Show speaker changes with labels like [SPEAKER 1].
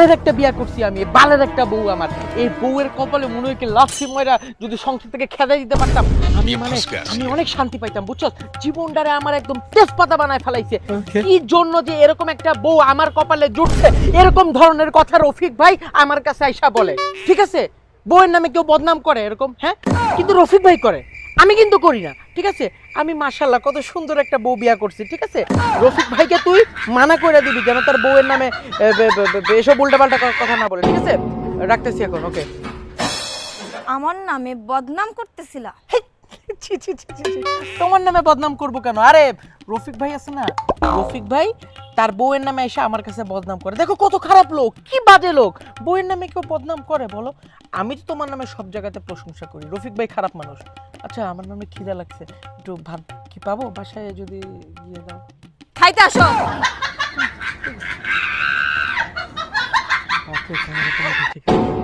[SPEAKER 1] বালের একটা বিয়া করছি আমি বালের একটা বউ আমার। এই বউয়ের কপালে মনে হয় কি লাচ্ছি ময়রা যদি সংসার থেকে খেদাই দিতে পারতাম আমি মানে আমি অনেক শান্তি পাইতাম বুঝছ জীবনটারে আমার একদম তেজপাতা বানায় ফেলাইছে। কি জন্য যে এরকম একটা বউ আমার কপালে জুটছে? এরকম ধরনের কথা রফিক ভাই আমার কাছে আইসা বলে। ঠিক আছে? বউয়ের নামে কেউ বদনাম করে এরকম হ্যাঁ? কিন্তু রফিক ভাই করে। আমি কিন্তু করি না ঠিক আছে? আমি মাশাল্লাহ কত সুন্দর একটা বউ বিয়া করছি ঠিক আছে? রফিক ভাইকে তুই মানা করে দিবি কেন তার বউয়ের নামে এসব উল্টাপাল্টা কথা না বলে ঠিক আছে? রাখতেছি এখন ওকে
[SPEAKER 2] আমার নামে বদনাম করতেছিলা।
[SPEAKER 1] তোমার নামে বদনাম করব কেন? আরে রফিক ভাই আছে না? রফিক ভাই তার বউয়ের নামে এসে আমার কাছে বদনাম করে। দেখো কত খারাপ লোক, কি বাজে লোক। বউয়ের নামে কেউ বদনাম করে বলো? আমি তো তোমার নামে সব জায়গাতে প্রশংসা করি। রফিক ভাই খারাপ মানুষ। আচ্ছা আমার নামে খিদা লাগছে। একটু ভাত কি পাবো? বাসায় যদি গিয়ে দাও।
[SPEAKER 2] খাইতে আসো।
[SPEAKER 1] ঠিক আছে।